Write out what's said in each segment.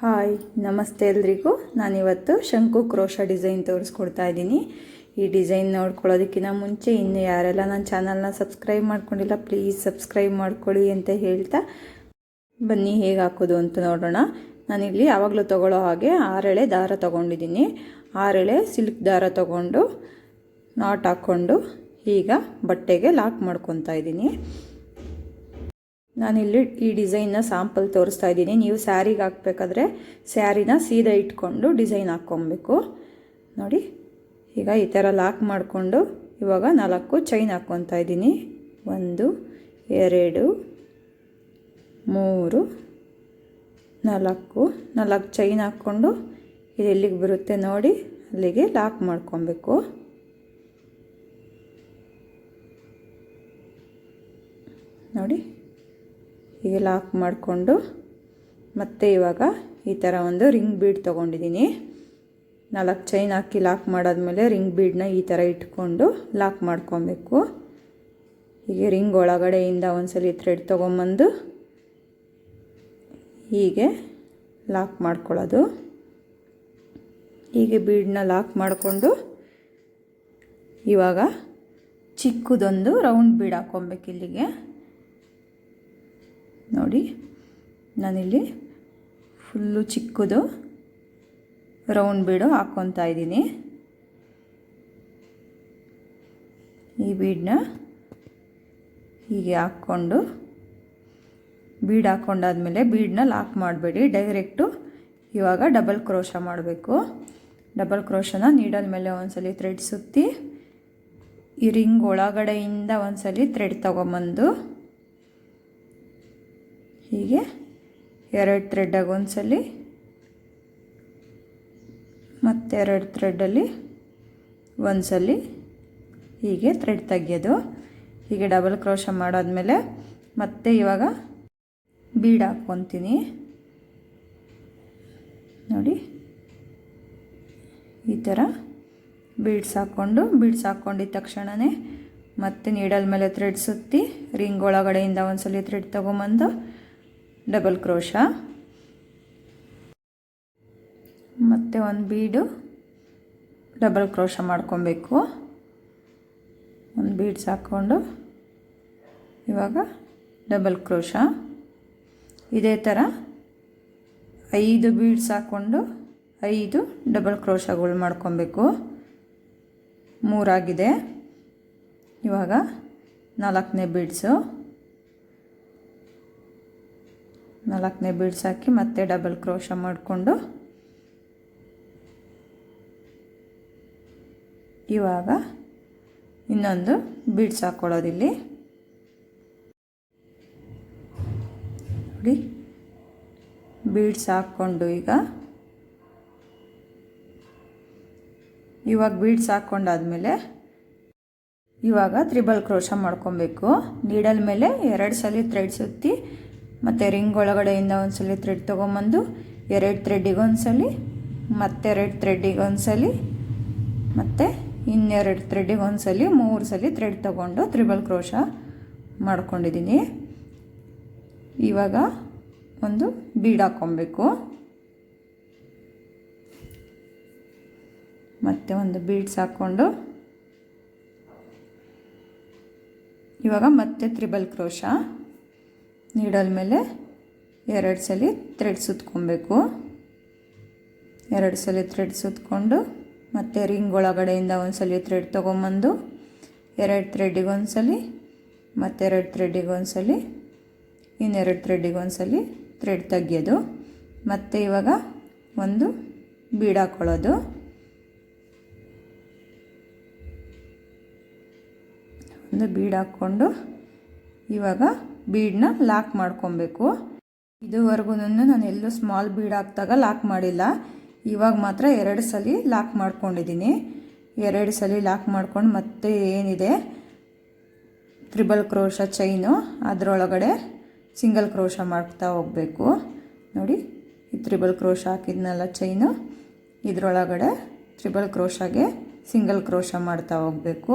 Hi, ನಮಸ್ತೆ ಎಲ್ರಿಗೂ. ನಾನಿವತ್ತು ಶಂಕು ಕ್ರೋಶ ಡಿಸೈನ್ ತೋರಿಸ್ಕೊಡ್ತಾ ಇದ್ದೀನಿ. ಈ ಡಿಸೈನ್ ನೋಡ್ಕೊಳ್ಳೋದಕ್ಕಿಂತ ಮುಂಚೆ ಇನ್ನು ಯಾರೆಲ್ಲ ನನ್ನ ಚಾನಲ್ನ ಸಬ್ಸ್ಕ್ರೈಬ್ ಮಾಡ್ಕೊಂಡಿಲ್ಲ, ಪ್ಲೀಸ್ ಸಬ್ಸ್ಕ್ರೈಬ್ ಮಾಡ್ಕೊಳ್ಳಿ ಅಂತ ಹೇಳ್ತಾ ಬನ್ನಿ ಹೇಗೆ ಹಾಕೋದು ಅಂತ ನೋಡೋಣ. ನಾನಿಲ್ಲಿ ಯಾವಾಗಲೂ ತಗೊಳ್ಳೋ ಹಾಗೆ ಆರೆಳೆ ದಾರ ತೊಗೊಂಡಿದ್ದೀನಿ. ಆರೆಳೆ ಸಿಲ್ಕ್ ದಾರ ತೊಗೊಂಡು, ನಾಟ್ ಹಾಕ್ಕೊಂಡು ಈಗ ಬಟ್ಟೆಗೆ ಲಾಕ್ ಮಾಡ್ಕೊತಾ ಇದ್ದೀನಿ. ನಾನಿಲ್ಲಿ ಈ ಡಿಸೈನ್ನ ಸಾಂಪಲ್ ತೋರಿಸ್ತಾ ಇದ್ದೀನಿ. ನೀವು ಸ್ಯಾರಿಗೆ ಹಾಕ್ಬೇಕಾದ್ರೆ ಸ್ಯಾರಿನ ಸೀದಾ ಇಟ್ಕೊಂಡು ಡಿಸೈನ್ ಹಾಕ್ಕೊಬೇಕು. ನೋಡಿ, ಈಗ ಈ ಥರ ಲಾಕ್ ಮಾಡಿಕೊಂಡು ಇವಾಗ ನಾಲ್ಕು ಚೈನ್ ಹಾಕ್ಕೊತಾ ಇದ್ದೀನಿ. ಒಂದು, ಎರಡು, ಮೂರು, ನಾಲ್ಕು ನಾಲ್ಕು ಚೈನ್ ಹಾಕ್ಕೊಂಡು ಇದು ಎಲ್ಲಿಗೆ ಬರುತ್ತೆ ನೋಡಿ, ಅಲ್ಲಿಗೆ ಲಾಕ್ ಮಾಡ್ಕೊಬೇಕು ನೋಡಿ ಹೀಗೆ ಲಾಕ್ ಮಾಡಿಕೊಂಡು ಮತ್ತೆ ಇವಾಗ ಈ ಥರ ಒಂದು ರಿಂಗ್ ಬೀಡ್ ತೊಗೊಂಡಿದ್ದೀನಿ. ನಾಲ್ಕು ಚೈನ್ ಹಾಕಿ ಲಾಕ್ ಮಾಡಾದ್ಮೇಲೆ ರಿಂಗ್ ಬೀಡನ್ನ ಈ ಥರ ಇಟ್ಕೊಂಡು ಲಾಕ್ ಮಾಡ್ಕೊಬೇಕು. ಹೀಗೆ ರಿಂಗ್ ಒಳಗಡೆಯಿಂದ ಒಂದ್ಸಲಿ ಥ್ರೆಡ್ ತೊಗೊಂಬಂದು ಹೀಗೆ ಲಾಕ್ ಮಾಡ್ಕೊಳ್ಳೋದು. ಹೀಗೆ ಬೀಡನ್ನ ಲಾಕ್ ಮಾಡಿಕೊಂಡು ಇವಾಗ ಚಿಕ್ಕದೊಂದು ರೌಂಡ್ ಬೀಡ್ ಹಾಕ್ಕೊಬೇಕು ಇಲ್ಲಿಗೆ. ನೋಡಿ, ನಾನಿಲ್ಲಿ ಫುಲ್ಲು ಚಿಕ್ಕದು ರೌಂಡ್ ಬೀಡು ಹಾಕ್ಕೊತಾ ಇದ್ದೀನಿ. ಈ ಬೀಡನ್ನ ಹೀಗೆ ಹಾಕ್ಕೊಂಡು ಬೀಡ್ ಹಾಕ್ಕೊಂಡಾದ್ಮೇಲೆ ಬೀಡನ್ನ ಲಾಕ್ ಮಾಡಬೇಡಿ. ಡೈರೆಕ್ಟು ಇವಾಗ ಡಬಲ್ ಕ್ರೋಶ ಮಾಡಬೇಕು. ಡಬಲ್ ಕ್ರೋಶನ ನೀಡಲ್ ಮೇಲೆ ಒಂದ್ಸಲಿ ಥ್ರೆಡ್ ಸುತ್ತಿ, ಈ ರಿಂಗ್ ಒಳಗಡೆಯಿಂದ ಒಂದ್ಸಲಿ ಥ್ರೆಡ್ ತೊಗೊಂಬಂದು ಹೀಗೆ ಎರಡು ಥ್ರೆಡ್ಡಾಗಿ ಒಂದ್ಸಲಿ ಮತ್ತೆರಡು ಥ್ರೆಡ್ಡಲ್ಲಿ ಒಂದ್ಸಲಿ ಹೀಗೆ ಥ್ರೆಡ್ ತೆಗೆಯೋದು. ಹೀಗೆ ಡಬಲ್ ಕ್ರೋಶ ಮಾಡಾದ್ಮೇಲೆ ಮತ್ತೆ ಇವಾಗ ಬೀಡ್ ಹಾಕ್ಕೊತೀನಿ. ನೋಡಿ, ಈ ಥರ ಬೀಡ್ಸ್ ಹಾಕ್ಕೊಂಡು ಬೀಡ್ಸ್ ಹಾಕ್ಕೊಂಡಿದ್ದ ತಕ್ಷಣವೇ ಮತ್ತೆ ನೀಡಲ್ ಮೇಲೆ ಥ್ರೆಡ್ ಸುತ್ತಿ ರಿಂಗ್ ಒಳಗಡೆಯಿಂದ ಒಂದ್ಸಲಿ ಥ್ರೆಡ್ ತೊಗೊಂಬಂದು ಡಬಲ್ ಕ್ರೋಶ. ಮತ್ತು ಒಂದು ಬೀಡು ಡಬಲ್ ಕ್ರೋಶ ಮಾಡ್ಕೊಬೇಕು. ಒಂದು ಬೀಡ್ಸ್ ಹಾಕ್ಕೊಂಡು ಇವಾಗ ಡಬಲ್ ಕ್ರೋಶ. ಇದೇ ಥರ ಐದು ಬೀಡ್ಸ್ ಹಾಕ್ಕೊಂಡು ಐದು ಡಬಲ್ ಕ್ರೋಶಗಳು ಮಾಡ್ಕೊಬೇಕು. ಮೂರಾಗಿದೆ. ಇವಾಗ ನಾಲ್ಕನೇ ಬೀಡ್ಸು. ನಾಲ್ಕನೇ ಬೀಡ್ಸ್ ಹಾಕಿ ಮತ್ತೆ ಡಬಲ್ ಕ್ರೋಶ ಮಾಡಿಕೊಂಡು ಇವಾಗ ಇನ್ನೊಂದು ಬೀಡ್ಸ್ ಹಾಕ್ಕೊಳ್ಳೋದಿಲ್ಲಿ ನೋಡಿ, ಬೀಡ್ಸ್ ಹಾಕ್ಕೊಂಡು ಈಗ ಇವಾಗ ಬೀಡ್ಸ್ ಹಾಕ್ಕೊಂಡಾದಮೇಲೆ ಇವಾಗ ತ್ರಿಬಲ್ ಕ್ರೋಶ ಮಾಡ್ಕೊಬೇಕು. ನೀಡಲ್ ಮೇಲೆ ಎರಡು ಸಲ ಥ್ರೆಡ್ ಸುತ್ತಿ ಮತ್ತು ರಿಂಗ್ ಒಳಗಡೆಯಿಂದ ಒಂದ್ಸಲಿ ಥ್ರೆಡ್ ತೊಗೊಂಬಂದು ಎರಡು ಥ್ರೆಡ್ಡಿಗೆ ಒಂದ್ಸಲಿ ಮತ್ತೆರಡು ಥ್ರೆಡ್ಡಿಗೆ ಒಂದ್ಸಲಿ ಮತ್ತು ಇನ್ನೆರಡು ಥ್ರೆಡ್ಡಿಗೆ ಒಂದ್ಸಲಿ ಮೂರು ಸಲ ಥ್ರೆಡ್ ತೊಗೊಂಡು ತ್ರಿಬಲ್ ಕ್ರೋಶ ಮಾಡ್ಕೊಂಡಿದ್ದೀನಿ ಇವಾಗ ಒಂದು ಬೀಡ್ ಹಾಕ್ಕೊಬೇಕು. ಮತ್ತು ಒಂದು ಬೀಡ್ಸ್ ಹಾಕ್ಕೊಂಡು ಇವಾಗ ಮತ್ತೆ ತ್ರಿಬಲ್ ಕ್ರೋಶ. ನೀಡಲ್ ಮೇಲೆ ಎರಡು ಸಲ ಥ್ರೆಡ್ ಸುತ್ಕೊಬೇಕು. ಎರಡು ಸಲ ಥ್ರೆಡ್ ಸುತ್ಕೊಂಡು ಮತ್ತು ರಿಂಗ್ ಒಳಗಡೆಯಿಂದ ಒಂದು ಸಲ ಥ್ರೆಡ್ ತೊಗೊಂಬಂದು ಎರಡು ಥ್ರೆಡ್ಡಿಗೆ ಒಂದು ಸಲ ಮತ್ತೆರಡು ಥ್ರೆಡ್ಡಿಗೆ ಒಂದು ಸಲ, ಇನ್ನೆರಡು ಥ್ರೆಡ್ಡಿಗೆ ಒಂದು ಸಲ ಥ್ರೆಡ್ ತೆಗೆಯೋದು. ಮತ್ತು ಇವಾಗ ಒಂದು ಬೀಡ್ ಹಾಕ್ಕೊಳ್ಳೋದು ಒಂದು ಬೀಡ್ ಹಾಕ್ಕೊಂಡು ಇವಾಗ ಬೀಡನ್ನ ಲಾಕ್ ಮಾಡ್ಕೊಬೇಕು. ಇದುವರೆಗೂ ನಾನು ಎಲ್ಲೂ ಸ್ಮಾಲ್ ಬೀಡ್ ಹಾಕಿದಾಗ ಲಾಕ್ ಮಾಡಿಲ್ಲ. ಇವಾಗ ಮಾತ್ರ ಎರಡು ಸಲ ಲಾಕ್ ಮಾಡ್ಕೊಂಡಿದ್ದೀನಿ. ಎರಡು ಸಲ ಲಾಕ್ ಮಾಡ್ಕೊಂಡು ಮತ್ತೆ ಏನಿದೆ? ತ್ರಿಬಲ್ ಕ್ರೋಶ ಚೈನು ಅದರೊಳಗಡೆ ಸಿಂಗಲ್ ಕ್ರೋಶ ಮಾಡ್ತಾ ಹೋಗಬೇಕು. ನೋಡಿ, ಈ ತ್ರಿಬಲ್ ಕ್ರೋಶ ಹಾಕಿದ್ನಲ್ಲ ಚೈನು? ಇದರೊಳಗಡೆ ತ್ರಿಬಲ್ ಕ್ರೋಶಾಗೆ ಸಿಂಗಲ್ ಕ್ರೋಶ ಮಾಡ್ತಾ ಹೋಗಬೇಕು.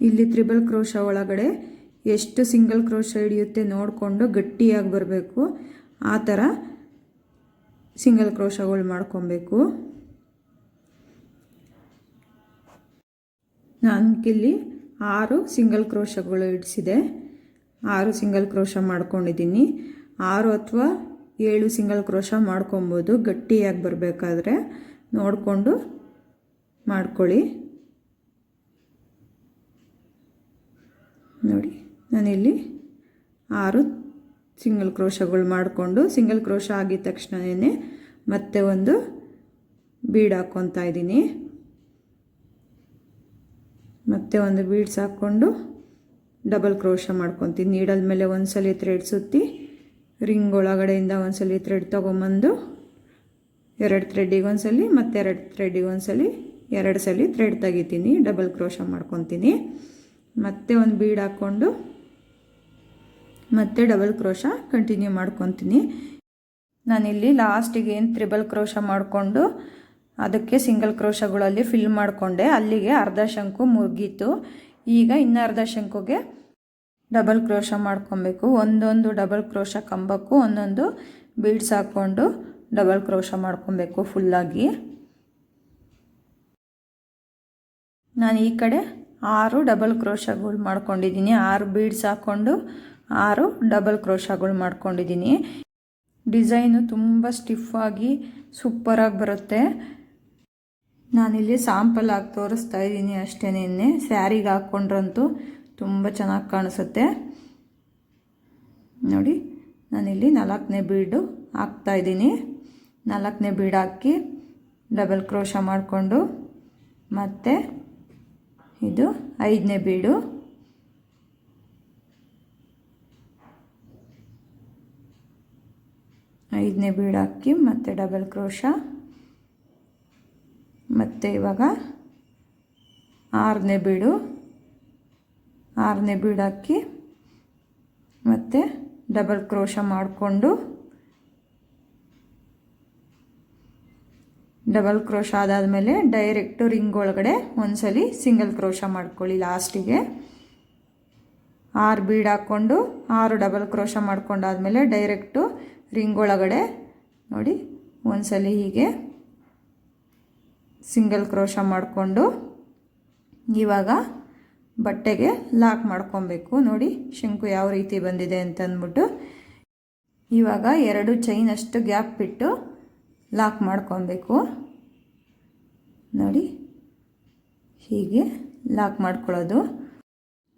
ಇಲ್ಲಿ ತ್ರಿಬಲ್ ಕ್ರೋಶ ಒಳಗಡೆ ಎಷ್ಟು ಸಿಂಗಲ್ ಕ್ರೋಶ ಹಿಡಿಯುತ್ತೆ ನೋಡಿಕೊಂಡು ಗಟ್ಟಿಯಾಗಿ ಬರಬೇಕು. ಆ ಥರ ಸಿಂಗಲ್ ಕ್ರೋಶಗಳು ಮಾಡ್ಕೊಬೇಕು. ಇಲ್ಲಿ ಆರು ಸಿಂಗಲ್ ಕ್ರೋಶಗಳು ಇಡಿಸಿದೆ. ಆರು ಸಿಂಗಲ್ ಕ್ರೋಶ ಮಾಡ್ಕೊಂಡಿದ್ದೀನಿ. ಆರು ಅಥವಾ ಏಳು ಸಿಂಗಲ್ ಕ್ರೋಶ ಮಾಡ್ಕೊಬೋದು. ಗಟ್ಟಿಯಾಗಿ ಬರಬೇಕಾದ್ರೆ ನೋಡಿಕೊಂಡು ಮಾಡ್ಕೊಳ್ಳಿ. ನೋಡಿ. ನಾನಿಲ್ಲಿ ಆರು ಸಿಂಗಲ್ ಕ್ರೋಶಗಳು ಮಾಡಿಕೊಂಡು ಸಿಂಗಲ್ ಕ್ರೋಶ ಆಗಿದ ತಕ್ಷಣವೇ ಮತ್ತೆ ಒಂದು ಬೀಡ್ ಹಾಕ್ಕೊತಾ ಇದ್ದೀನಿ. ಮತ್ತೆ ಒಂದು ಬೀಡ್ಸ್ ಹಾಕ್ಕೊಂಡು ಡಬಲ್ ಕ್ರೋಶ ಮಾಡ್ಕೊತೀನಿ. ನೀಡಲ್ ಮೇಲೆ ಒಂದ್ಸಲಿ ಥ್ರೆಡ್ ಸುತ್ತಿ ರಿಂಗ್ ಒಳಗಡೆಯಿಂದ ಒಂದ್ಸಲಿ ಥ್ರೆಡ್ ತೊಗೊಂಬಂದು ಎರಡು ಥ್ರೆಡ್ಡಿಗೆ ಒಂದ್ಸಲಿ ಮತ್ತು ಎರಡು ಥ್ರೆಡ್ಡಿಗೆ ಒಂದ್ಸಲಿ ಎರಡು ಸಲ ಥ್ರೆಡ್ ತೆಗಿತೀನಿ. ಡಬಲ್ ಕ್ರೋಶ ಮಾಡ್ಕೊತೀನಿ. ಮತ್ತೆ ಒಂದು ಬೀಡ್ ಹಾಕ್ಕೊಂಡು ಮತ್ತೆ ಡಬಲ್ ಕ್ರೋಶ ಕಂಟಿನ್ಯೂ ಮಾಡ್ಕೊತೀನಿ. ನಾನಿಲ್ಲಿ ಲಾಸ್ಟಿಗೆ ಏನು ತ್ರಿಬಲ್ ಕ್ರೋಶ ಮಾಡಿಕೊಂಡು ಅದಕ್ಕೆ ಸಿಂಗಲ್ ಕ್ರೋಶಗಳಲ್ಲಿ ಫಿಲ್ ಮಾಡಿಕೊಂಡೆ. ಅಲ್ಲಿಗೆ ಅರ್ಧ ಶಂಕು ಮುಗಿತು ಈಗ ಇನ್ನು ಅರ್ಧ ಶಂಕುಗೆ ಡಬಲ್ ಕ್ರೋಶ ಮಾಡ್ಕೊಬೇಕು. ಒಂದೊಂದು ಡಬಲ್ ಕ್ರೋಶ ಕಂಬಕ್ಕೂ ಒಂದೊಂದು ಬೀಡ್ಸ್ ಹಾಕ್ಕೊಂಡು ಡಬಲ್ ಕ್ರೋಶ ಮಾಡ್ಕೊಬೇಕು ಫುಲ್ಲಾಗಿ ನಾನು ಈ ಕಡೆ ಆರು ಡಬಲ್ ಕ್ರೋಶಗಳು ಮಾಡ್ಕೊಂಡಿದ್ದೀನಿ ಆರು ಬೀಡ್ಸ್ ಹಾಕ್ಕೊಂಡು ಆರು ಡಬಲ್ ಕ್ರೋಶಾಗಳು ಮಾಡ್ಕೊಂಡಿದ್ದೀನಿ. ಡಿಸೈನು ತುಂಬ ಸ್ಟಿಫಾಗಿ ಸೂಪರಾಗಿ ಬರುತ್ತೆ. ನಾನಿಲ್ಲಿ ಸಾಂಪಲ್ ಆಗಿ ತೋರಿಸ್ತಾ ಇದ್ದೀನಿ ಅಷ್ಟೇ ನಿನ್ನೆ. ಸ್ಯಾರಿಗೆ ಹಾಕ್ಕೊಂಡ್ರಂತೂ ತುಂಬ ಚೆನ್ನಾಗಿ ಕಾಣಿಸುತ್ತೆ. ನೋಡಿ, ನಾನಿಲ್ಲಿ ನಾಲ್ಕನೇ ಬೀಡು ಹಾಕ್ತಾ ಇದ್ದೀನಿ. ನಾಲ್ಕನೇ ಬೀಡ್ ಹಾಕಿ ಡಬಲ್ ಕ್ರೋಶ ಮಾಡಿಕೊಂಡು ಮತ್ತು ಇದು ಐದನೇ ಬೀಡು ಐದನೇ ಬೀಡ್ ಹಾಕಿ ಮತ್ತು ಡಬಲ್ ಕ್ರೋಶ. ಮತ್ತು ಇವಾಗ ಆರನೇ ಬೀಡು. ಆರನೇ ಬೀಡ್ ಹಾಕಿ ಮತ್ತು ಡಬಲ್ ಕ್ರೋಶ ಮಾಡಿಕೊಂಡು ಡಬಲ್ ಕ್ರೋಶ ಆದಾದಮೇಲೆ ಡೈರೆಕ್ಟು ರಿಂಗ್ ಒಳಗಡೆ ಒಂದ್ಸಲಿ ಸಿಂಗಲ್ ಕ್ರೋಶ ಮಾಡ್ಕೊಳ್ಳಿ ಲಾಸ್ಟಿಗೆ. ಆರು ಬೀಡ್ ಹಾಕ್ಕೊಂಡು ಆರು ಡಬಲ್ ಕ್ರೋಶ ಮಾಡ್ಕೊಂಡಾದಮೇಲೆ ಡೈರೆಕ್ಟು ರಿಂಗ್ ಒಳಗಡೆ ನೋಡಿ, ಒಂದ್ಸಲಿ ಹೀಗೆ ಸಿಂಗಲ್ ಕ್ರೋಶ ಮಾಡಿಕೊಂಡು ಇವಾಗ ಬಟ್ಟೆಗೆ ಲಾಕ್ ಮಾಡ್ಕೊಬೇಕು. ನೋಡಿ, ಶಂಕು ಯಾವ ರೀತಿ ಬಂದಿದೆ ಅಂತಂದ್ಬಿಟ್ಟು ಇವಾಗ ಎರಡು ಚೈನ್ ಅಷ್ಟು ಗ್ಯಾಪ್ ಬಿಟ್ಟು ಲಾಕ್ ಮಾಡ್ಕೊಬೇಕು. ನೋಡಿ, ಹೀಗೆ ಲಾಕ್ ಮಾಡ್ಕೊಳ್ಳೋದು.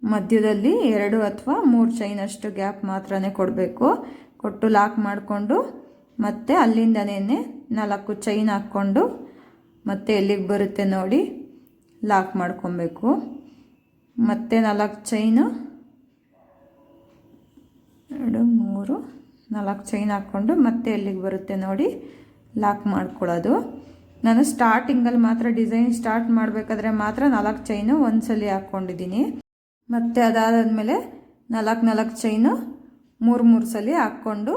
ಮಧ್ಯದಲ್ಲಿ ಎರಡು ಅಥವಾ ಮೂರು ಚೈನ್ ಅಷ್ಟು ಗ್ಯಾಪ್ ಮಾತ್ರನೇ ಕೊಡಬೇಕು. ಕೊಟ್ಟು ಲಾಕ್ ಮಾಡಿಕೊಂಡು ಮತ್ತೆ ಅಲ್ಲಿಂದನೇ ನಾಲ್ಕು ಚೈನ್ ಹಾಕ್ಕೊಂಡು ಮತ್ತೆ ಎಲ್ಲಿಗೆ ಬರುತ್ತೆ ನೋಡಿ ಲಾಕ್ ಮಾಡ್ಕೊಬೇಕು. ಮತ್ತೆ ನಾಲ್ಕು ಚೈನು ಎರಡು, ಮೂರು, ನಾಲ್ಕು ಚೈನ್ ಹಾಕ್ಕೊಂಡು ಮತ್ತೆ ಎಲ್ಲಿಗೆ ಬರುತ್ತೆ ನೋಡಿ ಲಾಕ್ ಮಾಡ್ಕೊಳ್ಳೋದು. ನಾನು ಸ್ಟಾರ್ಟಿಂಗಲ್ಲಿ ಮಾತ್ರ ಡಿಸೈನ್ ಸ್ಟಾರ್ಟ್ ಮಾಡಬೇಕಾದ್ರೆ ಮಾತ್ರ ನಾಲ್ಕು ಚೈನು ಒಂದ್ಸಲಿ ಹಾಕ್ಕೊಂಡಿದ್ದೀನಿ. ಮತ್ತು ಅದಾದಮೇಲೆ ನಾಲ್ಕು ನಾಲ್ಕು ಚೈನು ಮೂರು ಮೂರು ಸಲ ಹಾಕ್ಕೊಂಡು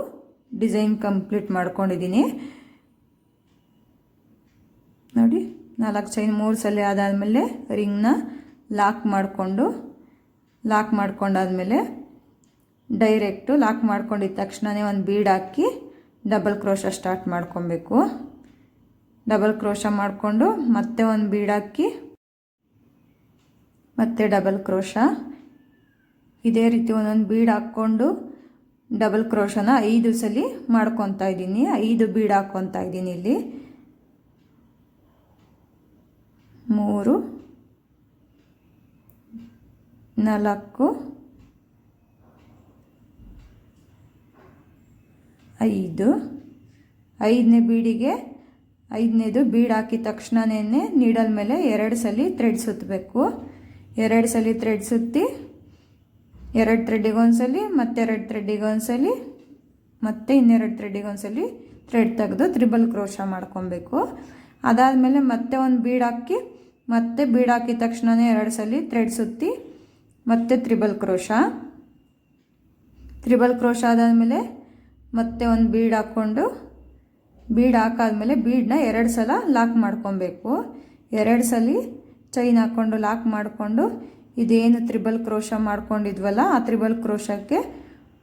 ಡಿಸೈನ್ ಕಂಪ್ಲೀಟ್ ಮಾಡ್ಕೊಂಡಿದ್ದೀನಿ. ನೋಡಿ, ನಾಲ್ಕು ಚೈನ್ ಮೂರು ಸಲ ಅದಾದಮೇಲೆ ರಿಂಗ್ನ ಲಾಕ್ ಮಾಡಿಕೊಂಡು, ಲಾಕ್ ಮಾಡ್ಕೊಂಡಾದಮೇಲೆ ಡೈರೆಕ್ಟು ಲಾಕ್ ಮಾಡ್ಕೊಂಡಿದ್ದ ತಕ್ಷಣವೇ ಒಂದು ಬೀಡ್ ಹಾಕಿ ಡಬಲ್ ಕ್ರೋಶ ಸ್ಟಾರ್ಟ್ ಮಾಡ್ಕೊಬೇಕು. ಡಬಲ್ ಕ್ರೋಶ ಮಾಡಿಕೊಂಡು ಮತ್ತೆ ಒಂದು ಬೀಡ್ ಹಾಕಿ ಮತ್ತೆ ಡಬಲ್ ಕ್ರೋಶ. ಇದೇ ರೀತಿ ಒಂದೊಂದು ಬೀಡ್ ಹಾಕ್ಕೊಂಡು ಡಬಲ್ ಕ್ರೋಶನ ಐದು ಸಲ ಮಾಡ್ಕೊತಾ ಇದ್ದೀನಿ. ಐದು ಬೀಡ್ ಹಾಕ್ಕೊತಾ ಇದ್ದೀನಿ ಇಲ್ಲಿ. ಮೂರು, ನಾಲ್ಕು, ಐದು. ಐದನೇ ಬೀಡಿಗೆ ಐದನೇದು ಬೀಡ್ ಹಾಕಿದ ತಕ್ಷಣನೇ ನೀಡಲ್ ಮೇಲೆ ಎರಡು ಸಲ ಥ್ರೆಡ್ ಸುತ್ತಬೇಕು. ಎರಡು ಸಲ ಥ್ರೆಡ್ ಸುತ್ತಿ ಎರಡು ಥ್ರೆಡ್ಡಿಗೆ ಒಂದ್ಸಲಿ ಮತ್ತೆರಡು ಥ್ರೆಡ್ಡಿಗೆ ಒಂದ್ಸಲಿ, ಮತ್ತೆ ಇನ್ನೆರಡು ಥ್ರೆಡ್ಡಿಗೆ ಒಂದ್ಸಲಿ ಥ್ರೆಡ್ ತೆಗೆದು ತ್ರಿಬಲ್ ಕ್ರೋಶ ಮಾಡ್ಕೊಬೇಕು. ಅದಾದಮೇಲೆ ಮತ್ತೆ ಒಂದು ಬೀಡ್ ಹಾಕಿ, ಮತ್ತೆ ಬೀಡ್ ಹಾಕಿದ ತಕ್ಷಣವೇ ಎರಡು ಸಲ ಥ್ರೆಡ್ ಸುತ್ತಿ, ಮತ್ತೆ ತ್ರಿಬಲ್ ಕ್ರೋಶ. ತ್ರಿಬಲ್ ಕ್ರೋಶ ಆದಾದಮೇಲೆ ಮತ್ತೆ ಒಂದು ಬೀಡ್ ಹಾಕ್ಕೊಂಡು, ಬೀಡ್ ಹಾಕಾದ್ಮೇಲೆ ಬೀಡನ್ನ ಎರಡು ಸಲ ಲಾಕ್ ಮಾಡ್ಕೊಬೇಕು. ಎರಡು ಸಲ ಚೈನ್ ಹಾಕ್ಕೊಂಡು ಲಾಕ್ ಮಾಡಿಕೊಂಡು ಇದೇನು ತ್ರಿಬಲ್ ಕ್ರೋಶ ಮಾಡ್ಕೊಂಡಿದ್ವಲ್ಲ, ಆ ತ್ರಿಬಲ್ ಕ್ರೋಶಕ್ಕೆ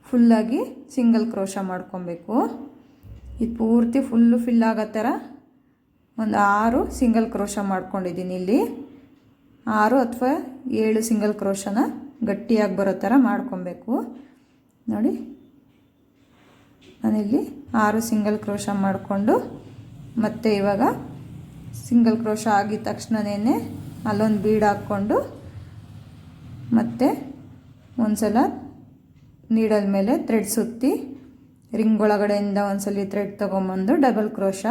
ಫುಲ್ಲಾಗಿ ಸಿಂಗಲ್ ಕ್ರೋಶ ಮಾಡ್ಕೊಬೇಕು. ಇದು ಪೂರ್ತಿ ಫುಲ್ಲು ಫಿಲ್ ಆಗೋ ಥರ ಒಂದು ಆರು ಸಿಂಗಲ್ ಕ್ರೋಶ ಮಾಡ್ಕೊಂಡಿದ್ದೀನಿ ಇಲ್ಲಿ. ಆರು ಅಥವಾ ಏಳು ಸಿಂಗಲ್ ಕ್ರೋಶನ ಗಟ್ಟಿಯಾಗಿ ಬರೋ ಥರ ಮಾಡ್ಕೊಬೇಕು. ನೋಡಿ, ನಾನಿಲ್ಲಿ ಆರು ಸಿಂಗಲ್ ಕ್ರೋಶ ಮಾಡಿಕೊಂಡು ಮತ್ತು ಇವಾಗ ಸಿಂಗಲ್ ಕ್ರೋಶ ಆಗಿದ ತಕ್ಷಣನೇ ಅಲ್ಲೊಂದು ಬೀಡ್ ಹಾಕ್ಕೊಂಡು ಮತ್ತು ಒಂದ್ಸಲ ನೀಡಲ್ ಮೇಲೆ ಥ್ರೆಡ್ ಸುತ್ತಿ ರಿಂಗ್ ಒಳಗಡೆಯಿಂದ ಒಂದ್ಸಲಿ ಥ್ರೆಡ್ ತೊಗೊಂಬಂದು ಡಬಲ್ ಕ್ರೋಶ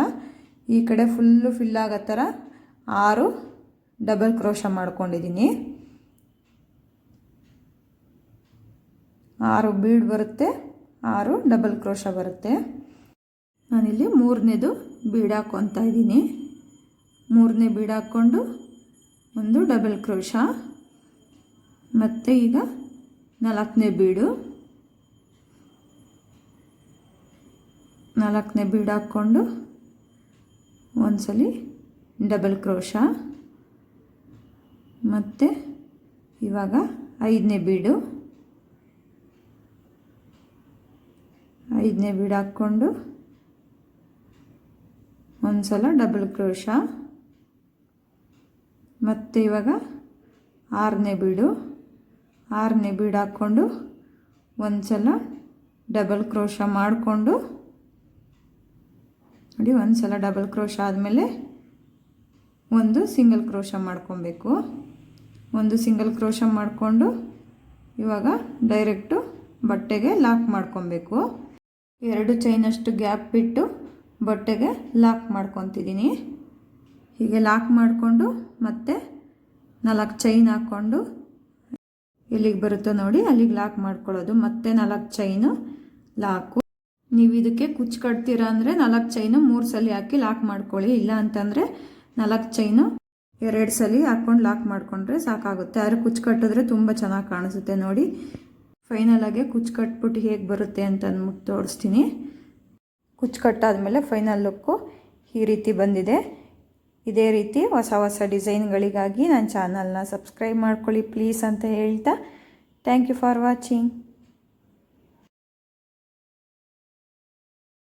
ಈ ಕಡೆ ಫುಲ್ಲು ಫಿಲ್ ಆಗೋ ಥರ ಆರು ಡಬಲ್ ಕ್ರೋಶ ಮಾಡ್ಕೊಂಡಿದ್ದೀನಿ. ಆರು ಬೀಡ್ ಬರುತ್ತೆ, ಆರು ಡಬಲ್ ಕ್ರೋಶ ಬರುತ್ತೆ. ನಾನಿಲ್ಲಿ ಮೂರನೇದು ಬೀಡ್ ಹಾಕ್ಕೊತಾ ಇದ್ದೀನಿ. ಮೂರನೇ ಬೀಡ್ ಹಾಕ್ಕೊಂಡು ಒಂದು ಡಬಲ್ ಕ್ರೋಶ ಮತ್ತು ಈಗ ನಾಲ್ಕನೇ ಬೀಡು. ನಾಲ್ಕನೇ ಬೀಡು ಹಾಕ್ಕೊಂಡು ಒಂದ್ಸಲಿ ಡಬಲ್ ಕ್ರೋಶ. ಮತ್ತು ಇವಾಗ ಐದನೇ ಬೀಡು. ಐದನೇ ಬೀಡು ಹಾಕ್ಕೊಂಡು ಒಂದು ಸಲ ಡಬಲ್ ಕ್ರೋಶ. ಮತ್ತು ಇವಾಗ ಆರನೇ ಬೀಡು. ಆರನೇ ಬೀಡ್ ಹಾಕ್ಕೊಂಡು ಒಂದು ಸಲ ಡಬಲ್ ಕ್ರೋಶ ಮಾಡಿಕೊಂಡು ನೋಡಿ ಒಂದು ಸಲ ಡಬಲ್ ಕ್ರೋಶ ಆದಮೇಲೆ ಒಂದು ಸಿಂಗಲ್ ಕ್ರೋಶ ಮಾಡ್ಕೊಬೇಕು. ಒಂದು ಸಿಂಗಲ್ ಕ್ರೋಶ ಮಾಡಿಕೊಂಡು ಇವಾಗ ಡೈರೆಕ್ಟು ಬಟ್ಟೆಗೆ ಲಾಕ್ ಮಾಡ್ಕೊಬೇಕು. ಎರಡು ಚೈನಷ್ಟು ಗ್ಯಾಪ್ ಬಿಟ್ಟು ಬಟ್ಟೆಗೆ ಲಾಕ್ ಮಾಡ್ಕೊತಿದ್ದೀನಿ. ಹೀಗೆ ಲಾಕ್ ಮಾಡಿಕೊಂಡು ಮತ್ತೆ ನಾಲ್ಕು ಚೈನ್ ಹಾಕ್ಕೊಂಡು ಎಲ್ಲಿಗೆ ಬರುತ್ತೋ ನೋಡಿ, ಅಲ್ಲಿಗೆ ಲಾಕ್ ಮಾಡ್ಕೊಳ್ಳೋದು. ಮತ್ತೆ ನಾಲ್ಕು ಚೈನು ಲಾಕು ನೀವು ಇದಕ್ಕೆ ಕುಚ್ಚು ಕಟ್ತೀರಾ ಅಂದರೆ ನಾಲ್ಕು ಚೈನು ಮೂರು ಸಲ ಹಾಕಿ ಲಾಕ್ ಮಾಡ್ಕೊಳ್ಳಿ. ಇಲ್ಲ ಅಂತಂದರೆ ನಾಲ್ಕು ಚೈನು ಎರಡು ಸಲ ಹಾಕ್ಕೊಂಡು ಲಾಕ್ ಮಾಡಿಕೊಂಡ್ರೆ ಸಾಕಾಗುತ್ತೆ. ಆದರೆ ಕುಚ್ಚು ಕಟ್ಟಿದ್ರೆ ತುಂಬ ಚೆನ್ನಾಗಿ ಕಾಣಿಸುತ್ತೆ ನೋಡಿ. ಫೈನಲಾಗೆ ಕುಚ್ಚು ಕಟ್ಬಿಟ್ಟು ಹೇಗೆ ಬರುತ್ತೆ ಅಂತ ಅಂದ್ಬಿಟ್ಟು ತೋರಿಸ್ತೀನಿ. ಕುಚ್ಚು ಕಟ್ಟಾದಮೇಲೆ ಫೈನಲ್ ಲುಕ್ಕು ಈ ರೀತಿ ಬಂದಿದೆ. ಇದೇ ರೀತಿ ಹೊಸ ಹೊಸ ಡಿಸೈನ್ಗಳಿಗಾಗಿ ನನ್ನ ಚಾನಲ್ನ ಸಬ್ಸ್ಕ್ರೈಬ್ ಮಾಡ್ಕೊಳ್ಳಿ ಪ್ಲೀಸ್ ಅಂತ ಹೇಳ್ತಾ ಥ್ಯಾಂಕ್ ಯು ಫಾರ್ ವಾಚಿಂಗ್.